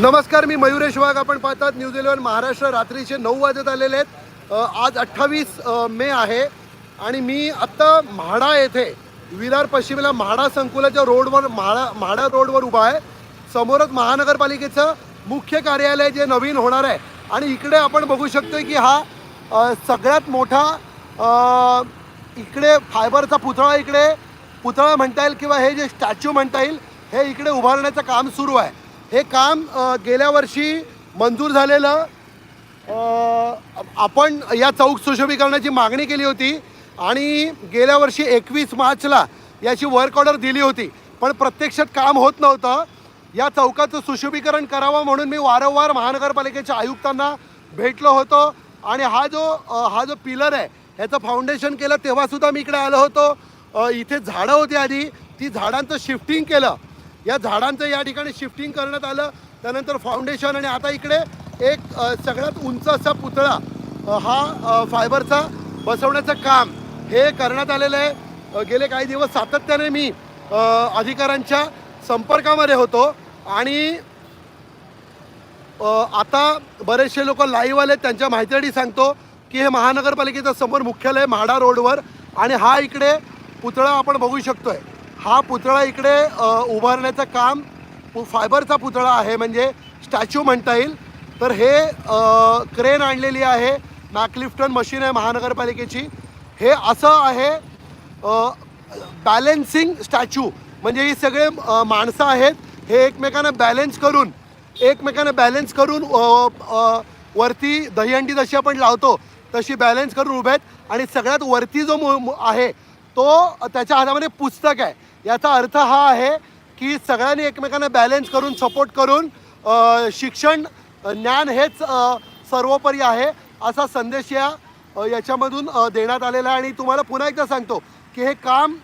नमस्कार मी मयुरेश वाघ. आपण पाहतात न्यूज इलेव्हन महाराष्ट्र रात्रीचे नऊ वाजत आलेले आहेत. आज अठ्ठावीस मे आहे आणि मी आत्ता म्हाडा येथे विरार पश्चिमेला म्हाडा संकुलाच्या रोडवर म्हाडा म्हाडा रोडवर उभा आहे. समोरच महानगरपालिकेचं मुख्य कार्यालय जे नवीन होणार आहे. आणि इकडे आपण बघू शकतो की हा सगळ्यात मोठा इकडे फायबरचा पुतळा इकडे पुतळा म्हणता येईल किंवा हे जे स्टॅच्यू म्हणता येईल हे इकडे उभारण्याचं काम सुरू आहे. हे काम गेल्या वर्षी मंजूर झालेलं आपण या चौक सुशोभीकरणाची मागणी केली होती आणि गेल्या वर्षी एकवीस मार्चला याची वर्क ऑर्डर दिली होती. पण प्रत्यक्षात काम होत नव्हतं. या चौकाचं सुशोभीकरण करावं म्हणून मी वारंवार महानगरपालिकेच्या आयुक्तांना भेटलो होतो आणि हा जो हा जो पिलर आहे ह्याचं फाउंडेशन केलं तेव्हासुद्धा मी इकडे आलो होतो. इथे झाडं होती आधी. ती झाडांचं शिफ्टिंग केलं. या झाडांचं या ठिकाणी शिफ्टिंग करण्यात आलं. त्यानंतर फाउंडेशन आणि आता इकडे एक सगळ्यात उंच असा पुतळा हा फायबरचा बसवण्याचं काम हे करण्यात आलेलं आहे. गेले काही दिवस सातत्याने मी अधिकाऱ्यांच्या संपर्कामध्ये होतो आणि आता बरेचसे लोक लाईव्ह आले त्यांच्या माहितीसाठी सांगतो की हे महानगरपालिकेचं समोर मुख्यालय म्हाडा रोडवर आणि हा इकडे पुतळा आपण बघू शकतोय. हा पुतळा इकडे उभारण्याचं काम फायबरचा पुतळा आहे म्हणजे स्टॅच्यू म्हणता येईल. तर हे क्रेन आणलेली आहे मॅकलिफ्टन मशीन आहे महानगरपालिकेची. हे असं आहे बॅलेन्सिंग स्टॅच्यू म्हणजे ही सगळे माणसं आहेत हे एकमेकांना बॅलेन्स करून एकमेकांना बॅलेन्स करून वरती दहीहंडी जशी आपण लावतो तशी बॅलेन्स करून उभे आहेत. आणि सगळ्यात वरती जो मु- आहे तो त्याच्या हातामध्ये पुस्तक आहे. याचा अर्थ हा आहे की सगळ्यांनी एकमेकांना बॅलेन्स करून सपोर्ट करून शिक्षण ज्ञान हेच सर्वोपरी आहे असा संदेश या याच्यामधून देण्यात आलेला आहे. आणि तुम्हाला पुन्हा एकदा सांगतो की हे काम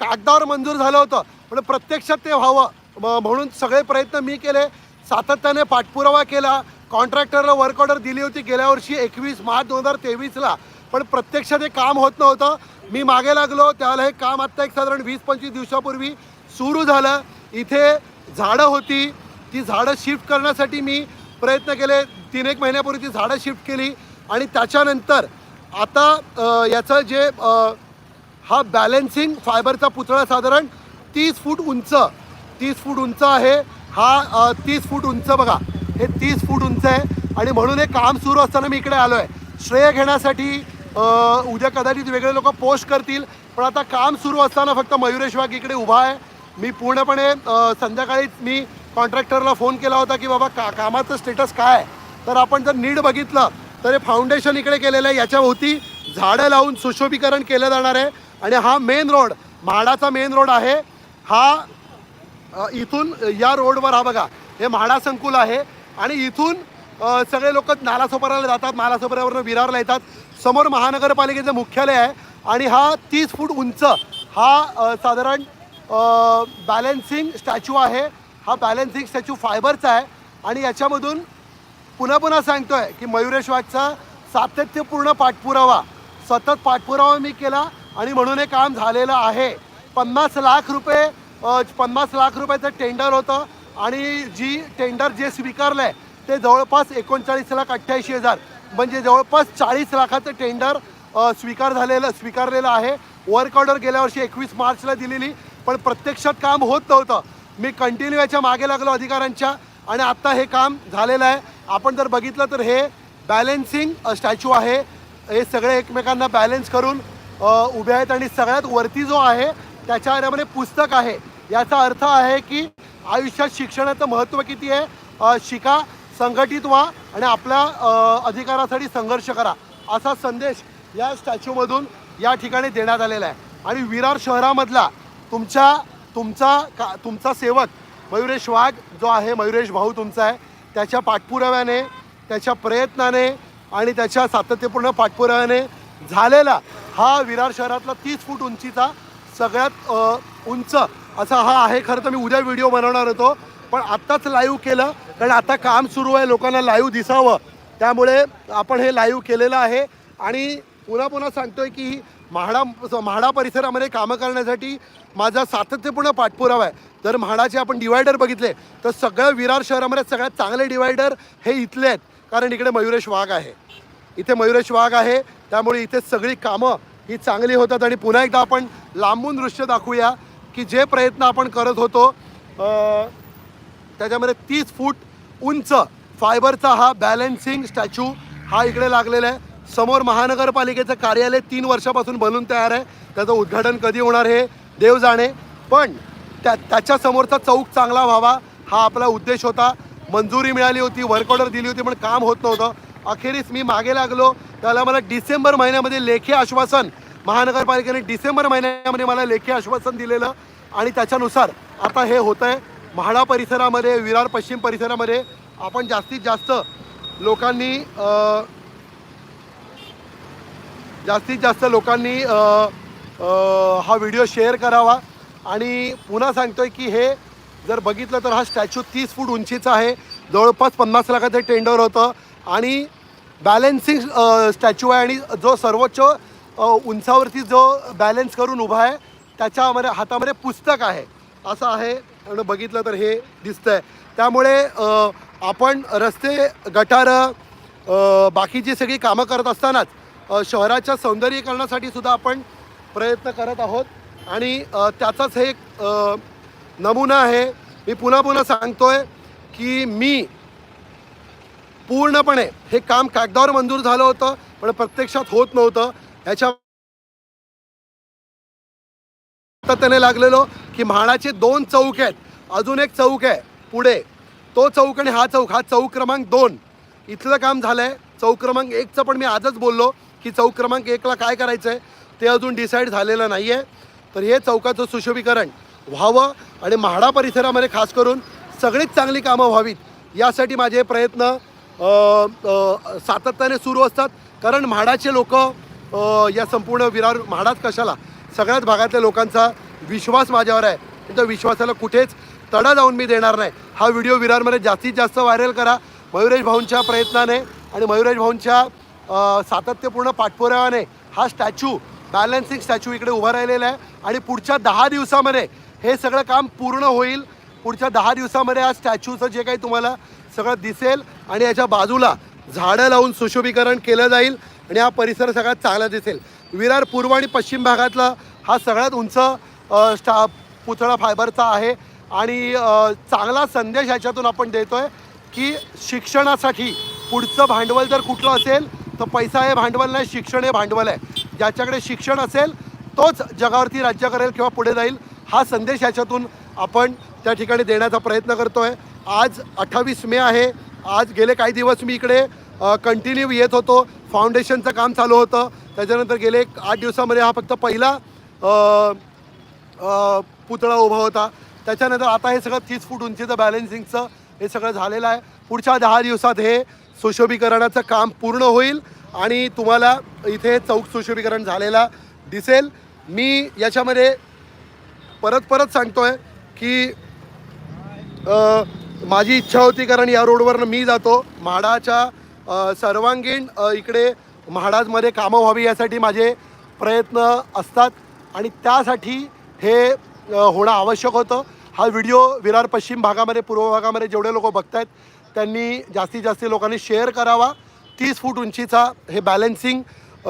कागदावर मंजूर झालं होतं. पण प्रत्यक्षात ते व्हावं. म्हणून सगळे प्रयत्न मी केले. सातत्याने पाठपुरावा केला. कॉन्ट्रॅक्टरला वर्क ऑर्डर दिली होती गेल्या वर्षी एकवीस मार्च दोन हजार तेवीसला. पण प्रत्यक्षात हे काम होत नव्हतं. मी मागे लागलो त्याला हे काम आत्ता एक साधारण वीस पंचवीस दिवसापूर्वी सुरू झालं. इथे झाडं होती. ती झाडं शिफ्ट करण्यासाठी मी प्रयत्न केले. तीन एक महिन्यापूर्वी ती झाडं शिफ्ट केली. आणि त्याच्यानंतर आता याचं जे हा बॅलेन्सिंग फायबरचा पुतळा साधारण तीस फूट उंच तीस फूट उंच आहे. हा तीस फूट उंच बघा हे तीस फूट उंच आहे. आणि म्हणून हे काम सुरू असताना मी इकडे आलो आहे श्रेय घेण्यासाठी उद्या कदाचित वेगळे लोक पोस्ट करतील पण आता काम सुरू असताना फक्त मयुरेश वाघ इकडे उभा आहे. मी पूर्णपणे संध्याकाळीच मी कॉन्ट्रॅक्टरला फोन केला होता की बाबा का कामाचं स्टेटस काय आहे? तर आपण जर नीट बघितलं तर हे फाउंडेशन इकडे केलेलं आहे. याच्याभोवती झाडं लावून सुशोभीकरण केलं जाणार आहे. आणि हा मेन रोड म्हाडाचा मेन रोड आहे. हा इथून या रोडवर हा बघा हे म्हाडा संकुल आहे. आणि इथून सगळे लोक नालासोपाराला जातात नालासोपाऱ्यावरनं विरारला येतात. समोर महानगरपालिकेचं मुख्यालय आहे आणि हा तीस फूट उंच हा साधारण बॅलेन्सिंग स्टॅच्यू आहे. हा बॅलेन्सिंग स्टॅच्यू फायबरचा आहे. आणि याच्यामधून पुन्हा पुन्हा सांगतो आहे की मयुरेश वाघचा सातत्यपूर्ण पाठपुरावा सतत पाठपुरावा मी केला आणि म्हणून हे काम झालेलं आहे. पन्नास लाख रुपये पन्नास लाख रुपयाचं टेंडर होतं आणि जी टेंडर जे स्वीकारलं आहे ते जवळपास एकोणचाळीस लाख अठ्ठ्याऐंशी हजार म्हणजे जवळपास चाळीस लाखाचं टेंडर स्वीकार झालेलं स्वीकारलेलं आहे. वर्क ऑर्डर गेल्या वर्षी एकवीस मार्चला दिलेली पण प्रत्यक्षात काम होत नव्हतं. मी कंटिन्यू याच्या मागे लागलो अधिकाऱ्यांच्या आणि आत्ता हे काम झालेलं आहे. आपण जर बघितलं तर हे बॅलेन्सिंग स्टॅच्यू आहे. हे सगळे एकमेकांना बॅलेन्स करून उभे आहेत आणि सगळ्यात वरती जो आहे त्याच्यामध्ये पुस्तक आहे. याचा अर्थ आहे की आयुष्यात शिक्षणाचं महत्त्व किती आहे? शिका संघटित व्हा आणि आपल्या अधिकारासाठी संघर्ष करा असा संदेश या स्टॅच्यूमधून या ठिकाणी देण्यात आलेला आहे. आणि विरार शहरामधला तुमच्या तुमचा का तुमचा सेवक मयुरेश वाघ जो आहे मयुरेश भाऊ तुमचा आहे त्याच्या पाठपुराव्याने त्याच्या प्रयत्नाने आणि त्याच्या सातत्यपूर्ण पाठपुराव्याने झालेला हा विरार शहरातला तीस फूट उंचीचा सगळ्यात उंच असा हा आहे. खरं तर मी उद्या व्हिडिओ बनवणार होतो पण आत्ताच लाईव्ह केलं. कारण आता काम सुरू आहे लोकांना लाईव्ह दिसावं. त्यामुळे आपण हे लाईव्ह केलेलं आहे. आणि पुन्हा पुन्हा सांगतोय की म्हाडा म्हाडा परिसरामध्ये कामं करण्यासाठी माझा सातत्यपूर्ण पाठपुरावा आहे. जर म्हाडाचे आपण डिवायडर बघितले तर सगळं विरार शहरामध्ये सगळ्यात चांगले डिवायडर हे इथले आहेत. कारण इकडे मयुरेश वाघ आहे. इथे मयुरेश वाघ आहे. त्यामुळे इथे सगळी कामं ही चांगली होतात. आणि पुन्हा एकदा आपण लांबून दृश्य दाखवूया की जे प्रयत्न आपण करत होतो त्याच्यामध्ये तीस फूट उंच फायबरचा हा बॅलन्सिंग स्टॅच्यू हा इकडे लागलेला आहे. समोर महानगरपालिकेचं कार्यालय तीन वर्षापासून बनून तयार आहे. त्याचं उद्घाटन कधी होणार हे देव जाणे. पण त्या त्याच्या समोरचा चौक चांगला व्हावा हा आपला उद्देश होता. मंजुरी मिळाली होती वर्क ऑर्डर दिली होती पण काम होत नव्हतं. अखेरीस मी मागे लागलो. त्याला मला डिसेंबर महिन्यामध्ये लेखी आश्वासन महानगरपालिकेने डिसेंबर महिन्यामध्ये मला लेखी आश्वासन दिलेलं आणि त्याच्यानुसार आता हे होतं आहे म्हाडा परिसरामध्ये विरार पश्चिम परिसरामध्ये आपण जास्तीत जास्त लोकांनी जास्तीत जास्त लोकांनी हा व्हिडिओ शेअर करावा. आणि पुन्हा सांगतोय की हे जर बघितलं तर हा स्टॅच्यू तीस फूट उंचीचा आहे. जवळपास पन्नास लाखाचं टेंडर होतं. आणि बॅलन्सिंग स्टॅच्यू आहे आणि जो सर्वोच्च उंचावरती जो बॅलन्स करून उभा आहे त्याच्यामध्ये हातामध्ये पुस्तक आहे. असं आहे. बघितलं तर हे दिसतंय. त्यामुळे आपण रस्ते गटारं बाकीची सगळी कामं करत असतानाच शहराच्या सौंदर्यीकरणासाठी सुद्धा आपण प्रयत्न करत आहोत. आणि त्याचाच हे एक नमुना आहे. मी पुन्हा पुन्हा सांगतोय की मी पूर्णपणे हे काम कागदावर मंजूर झालं होतं पण प्रत्यक्षात होत नव्हतं. ह्याच्या त्याने लागलेलो की म्हाडाचे दोन चौक आहेत. अजून एक चौक आहे पुढे. तो चौक आणि हा चौक हा चौक क्रमांक दोन. इथलं काम झालं आहे चौक क्रमांक एकचं पण मी आजच बोललो की चौक क्रमांक एकला काय करायचं आहे ते अजून डिसाईड झालेलं नाही आहे तर हे चौकाचं सुशोभीकरण व्हावं आणि म्हाडा परिसरामध्ये खास करून सगळीच चांगली कामं व्हावीत यासाठी माझे प्रयत्न सातत्याने सुरू असतात. कारण म्हाडाचे लोक या संपूर्ण विरार म्हाडाच कशाला? सगळ्याच भागातल्या लोकांचा विश्वास माझ्यावर आहे. त्या विश्वासाला कुठेच तडा जाऊन मी देणार नाही. हा व्हिडिओ विरारमध्ये जास्तीत जास्त व्हायरल करा. मयुरेश भाऊंच्या प्रयत्नाने आणि मयुरेश भाऊंच्या सातत्यपूर्ण पाठपुराव्याने हा स्टॅच्यू बॅलन्सिंग स्टॅच्यू इकडे उभा राहिलेला आहे. आणि पुढच्या दहा दिवसामध्ये हे सगळं काम पूर्ण होईल. पुढच्या दहा दिवसामध्ये हा स्टॅच्यूचं जे काही तुम्हाला सगळं दिसेल आणि याच्या बाजूला झाडं लावून सुशोभीकरण केलं जाईल आणि हा परिसर सगळ्यात चांगला दिसेल. विरार पूर्व आणि पश्चिम भागातला हा सगळ्यात उंच स्टा पुतळा फायबरचा आहे. आणि चांगला संदेश ह्याच्यातून आपण देतो आहे की शिक्षणासाठी पुढचं भांडवल जर कुठलं असेल तर पैसा हे भांडवल नाही शिक्षण हे भांडवल आहे. ज्याच्याकडे शिक्षण असेल तोच जगावरती राज्य करेल किंवा पुढे जाईल हा संदेश याच्यातून आपण त्या ठिकाणी देण्याचा प्रयत्न करतो आहे आज अठ्ठावीस मे आहे. आज गेले काही दिवस मी इकडे कंटिन्यू येत होतो. फाउंडेशनचं काम चालू होतं. त्याच्यानंतर गेले एक आठ दिवसामध्ये हा फक्त पहिला पुतळा उभा होता. त्याच्यानंतर आता हे सगळं तीस फूट उंचीचं बॅलेन्सिंगचं हे सगळं झालेलं आहे. पुढच्या दहा दिवसात हे सुशोभीकरणाचं काम पूर्ण होईल आणि तुम्हाला इथे चौक सुशोभीकरण झालेला दिसेल. मी याच्यामध्ये परत परत सांगतोय की माझी इच्छा होती कारण या रोडवरनं मी जातो. म्हाडाच्या सर्वांगीण इकडे म्हाडामध्ये कामं व्हावी यासाठी माझे प्रयत्न असतात आणि त्यासाठी हे होणं आवश्यक होतं. हा व्हिडिओ विरार पश्चिम भागामध्ये पूर्व भागामध्ये जेवढे लोक बघत आहेत त्यांनी जास्तीत जास्त लोकांनी शेअर करावा. तीस फूट उंचीचा हे बॅलन्सिंग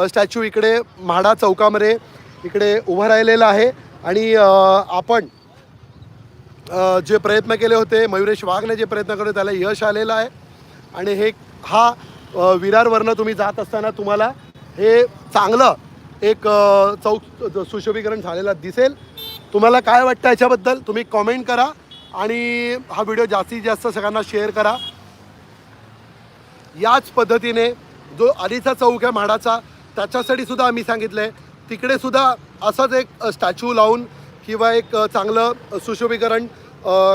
स्टॅच्यू इकडे म्हाडा चौकामध्ये इकडे उभं राहिलेलं आहे. आणि आपण जे प्रयत्न केले होते मयुरेश वाघने जे प्रयत्न केले त्याला यश आलेलं आहे. आणि हे हा विरारवरनं तुम्ही जात असताना तुम्हाला हे चांगलं एक चौक सुशोभीकरण झालेलं दिसेल. तुम्हाला काय वाटतं याच्याबद्दल तुम्ही कॉमेंट करा आणि हा व्हिडिओ जास्तीत जास्त सगळ्यांना शेअर करा. याच पद्धतीने जो आधीचा चौक आहे म्हाडाचा त्याच्यासाठी सुद्धा आम्ही सांगितलं आहे तिकडे सुद्धा असंच एक स्टॅच्यू लावून किंवा एक चांगलं सुशोभीकरण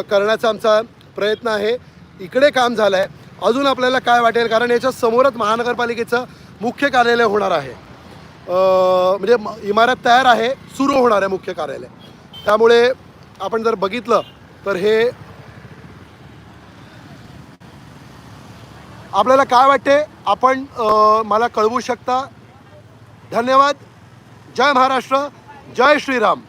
करण्याचा आमचा प्रयत्न आहे. इकडे काम झालं आहे अजून आपल्याला काय वाटेल? कारण याच्या समोरच महानगरपालिकेचं मुख्य कार्यालय होणार आहे. म्हणजे इमारत तयार आहे सुरू होणार आहे मुख्य कार्यालय. त्यामुळे आपण जर बघितलं तर हे आपल्याला काय वाटते? आपण मला कळवू शकता. धन्यवाद. जय महाराष्ट्र. जय श्रीराम.